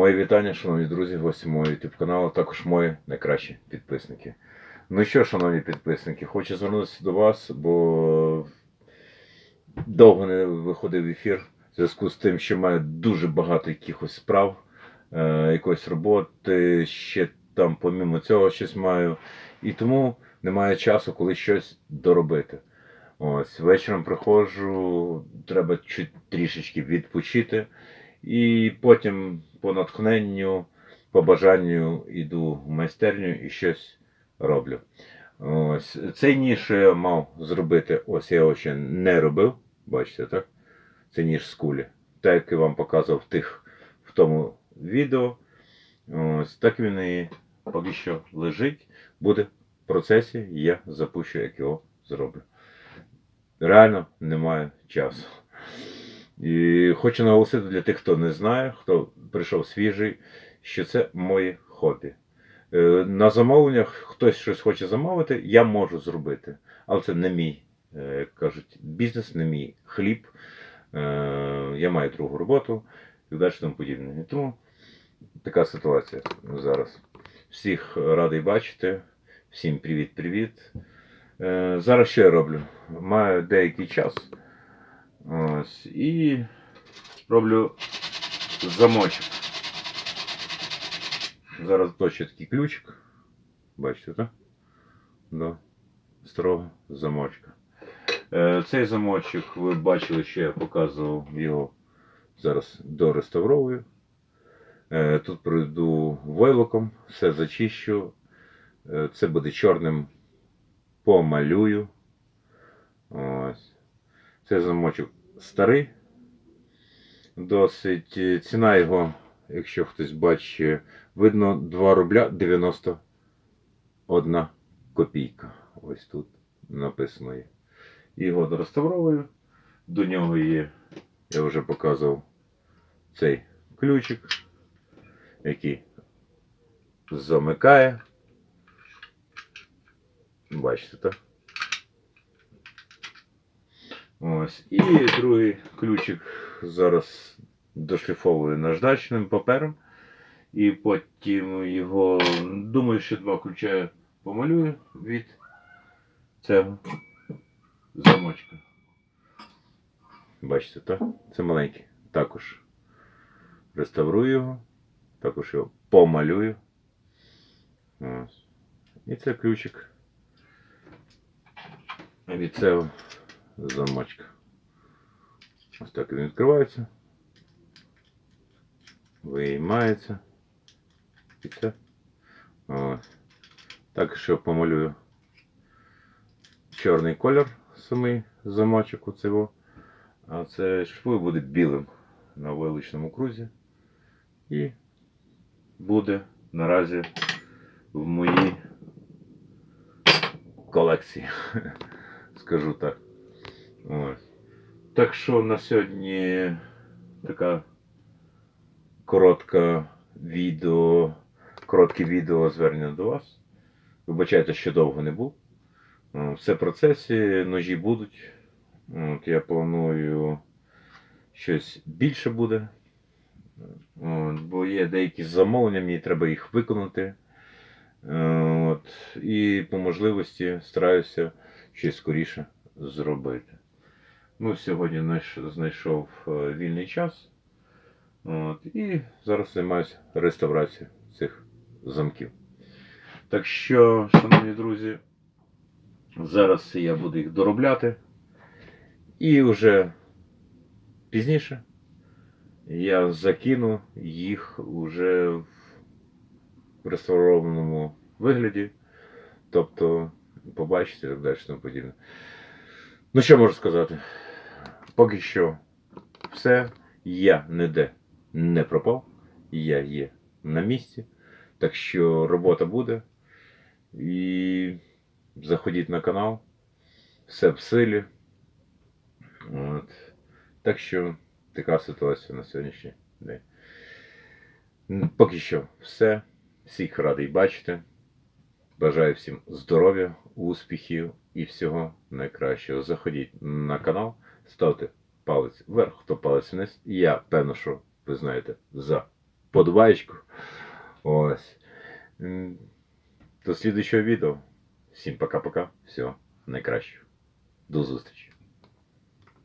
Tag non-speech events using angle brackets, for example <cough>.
Мої вітання, шановні друзі, гості мого YouTube каналу, також мої найкращі підписники. Ну що, шановні підписники, хочу звернутися до вас, бо довго не виходив в ефір в зв'язку з тим, що маю дуже багато якихось справ, е, якоїсь роботи, ще там, помімо цього, щось маю. І тому немає часу, коли щось доробити. Ось, вечором приходжу, треба чуть трішечки відпочити. І потім по натхненню, по бажанню йду в майстерню і щось роблю. Ось. Цей ніж, я мав зробити, ось я його ще не робив. Бачите, так? Це ніж з кулі. Так як я вам показував тих, в тому відео. Ось так він і поки що лежить. Буде в процесі, і я запущу, як його зроблю. Реально немає часу. І хочу наголосити для тих, хто не знає, хто прийшов свіжий, що це моє хобі. Е, На замовленнях хтось щось хоче замовити, я можу зробити. Але це не мій, е, як кажуть, бізнес, не мій хліб. Е, Я маю другу роботу і далі тому подібне. І тому така ситуація зараз. Всіх радий бачити. Всім привіт-привіт. Е, Зараз що я роблю? Маю деякий час. Ось, і роблю замочок. Зараз точно такий ключик. Бачите, так? До старого замочка. Е, Цей замочок ви бачили, що я показував його зараз дореставровую. Е, Тут пройду войлоком, все зачищу. Е, Це буде чорним помалюю. Ось. Це замочок старий. Досить е, ціна його, якщо хтось бачить, видно 2 рубля 91 копійка. Ось тут написано є. Його дореставровую. До нього є, я вже показував цей ключик, який замикає. Бачите, так? Ось. І другий ключик зараз дошліфовую наждачним папером. І потім його, думаю, що два ключа помалюю від цього замочка. Бачите, так? Це маленький. Також реставрую його, також його помалюю. Ось. І це ключик від цього замочка. Ось так він відкривається. Виймається. І це. Ось. Так що помалюю чорний колір самий замочок у цього. А це швой буде білим на виличному крузі. І буде наразі в моїй колекції. <laughs> Скажу так. Ось. Так що на сьогодні така коротка відео, коротке відео звернення до вас. Вибачайте, що довго не був. Е, Все в процесі, ножі будуть. От, я планую щось більше буде. От, бо є деякі замовлення, мені треба їх виконати. Е, От, і по можливості стараюся щось скоріше зробити. Ну, сьогодні знайшов е, вільний час. От, і зараз займаюся реставрацією цих замків. Так що, шановні друзі, зараз я буду їх доробляти. І вже пізніше я закину їх уже в реставрованому вигляді. Тобто, побачите так далі тому подібне. Ну, що можу сказати? Поки що все. Я ніде не пропав. Я є на місці. Так що робота буде. І заходіть на канал. Все в силі. От. Так що така ситуація на сьогоднішній день. Поки що все. Всіх радий бачити. Бажаю всім здоров'я, успіхів і всього найкращого. Заходіть на канал, ставте палець вверх, хто палець вниз. І я певно, що ви знаєте за подобаєчку. Ось. До слідуючого відео. Всім пока-пока. Всього найкращого. До зустрічі.